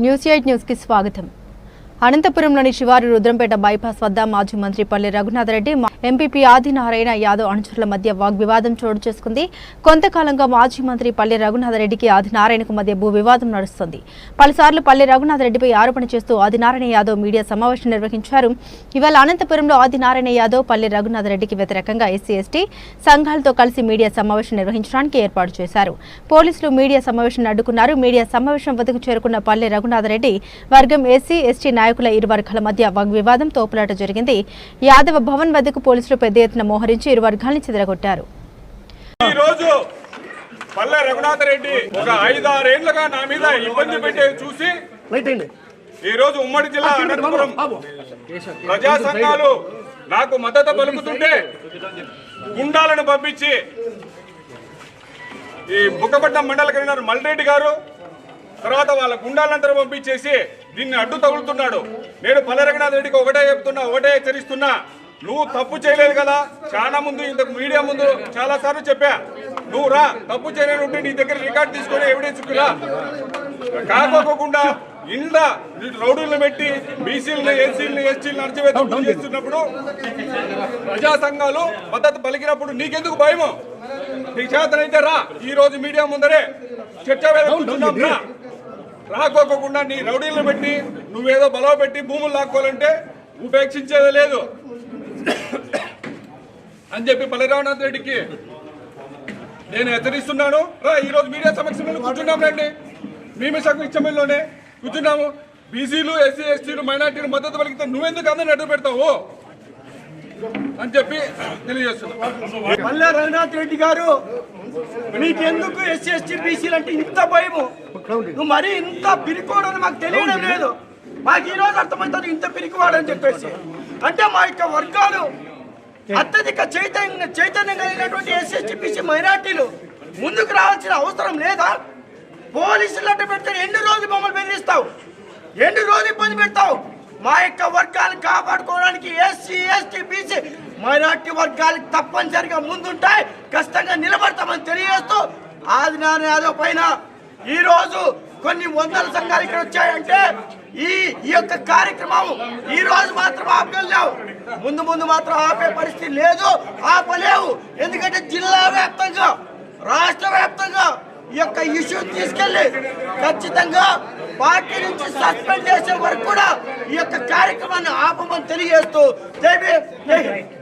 News eight న్యూస్కి స్వాగతం అనంతపురంలోని శివారు రుద్రంపేట బైపాస్ వద్ద మాజీ మంత్రి పల్లె రఘునాథరెడ్డి ఎంపీపీ ఆదినారాయణ యాదవ్ అనుచరుల మధ్య వాగ్వివాదం చోటు చేసుకుంది. కొంతకాలంగా మాజీ మంత్రి పల్లె రఘునాథరెడ్డికి ఆదినారాయణకు మధ్య భూ వివాదం నడుస్తుంది. పలుసార్లు పల్లె రఘునాథరెడ్డిపై ఆరోపణ చేస్తూ ఆదినారాయణ యాదవ్ మీడియా సమావేశం నిర్వహించారు. ఇవాళ అనంతపురంలో ఆదినారాయణ యాదవ్ పల్లె రఘునాథరెడ్డికి వ్యతిరేకంగా ఎస్సీ ఎస్టీ సంఘాలతో కలిసి మీడియా సమావేశం నిర్వహించడానికి ఏర్పాటు చేశారు. పోలీసులు మీడియా సమావేశాన్ని అడ్డుకున్నారు మీడియా సమావేశం వద్దకు చేరుకున్న పల్లె రఘునాథరెడ్డి వర్గం ఎస్సీ ఎస్టీ నాయకుల ఇరు వర్గాల మధ్య వాగ్వివాదం తోపులాట జరిగింది. యాదవ భవన్ వద్దకు పోలీసులు పెద్ద ఎత్తున మోహరించి ఇరు వర్గాల్ని చెదరగొట్టారు. ఈ రోజు పల్లె రఘునాథ రెడ్డి ఒక ఐదు ఆరేళ్ళుగా నా మీద ఇబ్బంది పెట్టేది చూసి లైట్ అండి ఈ రోజు ఉమ్మడి జిల్లా అనంతపురం ప్రజా సంఘాలు నాకు మద్దతు పలుకుతుంటే గుండాలను పంపించి ఈ బుక్కపట్నం మండల కన్వీనర్ మల్రెడ్డి గారు తర్వాత వాళ్ళ గుండాలందరూ పంపించేసి దీన్ని అడ్డు తగులుతున్నాడు. నేను పల్లె రఘునాథ్ రెడ్డికి ఒకటే చెప్తున్నా ఒకటే హెచ్చరిస్తున్నా. నువ్వు తప్పు చేయలేదు కదా. చాలా ముందు ఇంతకు మీడియా ముందు చాలా సార్లు చెప్పా. నువ్వు రా తప్పు చేయలేదు ఉంటే నీ దగ్గర రికార్డ్ తీసుకొని ఎవిడెన్స్ రా. కాకోకుండా ఇండ్ల రౌడీలను పెట్టి బీసీలను ఎస్సీలను ఎస్టీలను అణచివేత చేస్తున్నప్పుడు ప్రజా సంఘాలు మద్దతు పలికినప్పుడు నీకెందుకు భయము? నీకు చేతనైతే రా. ఈ రోజు మీడియా ముందరే చర్చ రా. రాకోకుండా నీ రౌడీలను పెట్టి నువ్వేదో బలవ పెట్టి భూములు లాక్కోవాలంటే ఉపేక్షించేది లేదు. అని చెప్పి బలరామనాథ్ రెడ్డికి నేను హెచ్చరిస్తున్నాను. రా ఈరోజు మీడియా సమక్షంలో కూర్చున్నాం రండి. మేము ఇచ్చమల్లోనే కూర్చున్నాము. బీసీలు ఎస్సీ ఎస్టీలు మైనార్టీలు మద్దతు పలికితే నువ్వెందుకు అందరిని అడ్డు పెడతావు? అని చెప్పి తెలియజేస్తున్నా. మల్లె రఘునాథ్ రెడ్డి గారు మీకెందుకు ఎస్సీ ఎస్టీ బీసీలు అంటే ఇంత భయము? నువ్వు మరీ ఇంత పిరికోడని మాకు తెలియడం లేదు. మాకు ఈ రోజు అర్థమవుతుంది ఇంత పిరికివాడని చెప్పేసి. అంటే మా యొక్క వర్గాలు అత్యధిక చైతన్య చైతన్యం కలిగినటువంటి ఎస్సీ ఎస్టీ బీసీ మైనార్టీలు ముందుకు రావాల్సిన అవసరం లేదా? పోలీసులు అడ్డు పెడితే ఎన్ని రోజులు మమ్మల్ని బెదిరిస్తావు? ఎన్ని రోజులు ఇబ్బంది పెడతావు? మా యొక్క వర్గాలను కాపాడుకోవడానికి ఎస్సీ ఎస్టీ బీసీ మైనార్టీ వర్గాలకు తప్పనిసరిగా ముందుంటాయి. కష్టంగా నిలబడతామని తెలియజేస్తూ ఆదినారాయణ యాదవ్ పైన ఈ రోజు కొన్ని వందల సంఘాలు ఇక్కడ వచ్చాయంటే ఈ ఈ యొక్క కార్యక్రమం ఈ రోజు మాత్రం ఆపగలిగావు ముందు ముందు మాత్రం ఆపే పరిస్థితి లేదు ఆపలేవు ఎందుకంటే జిల్లా వ్యాప్తంగా రాష్ట్ర వ్యాప్తంగా ఈ యొక్క ఇష్యూ తీసుకెళ్ళి ఖచ్చితంగా పార్టీ నుంచి సస్పెండ్ చేసే వరకు కూడా ఈ యొక్క కార్యక్రమాన్ని ఆపమని తెలియజేస్తూ జై జై హింద్.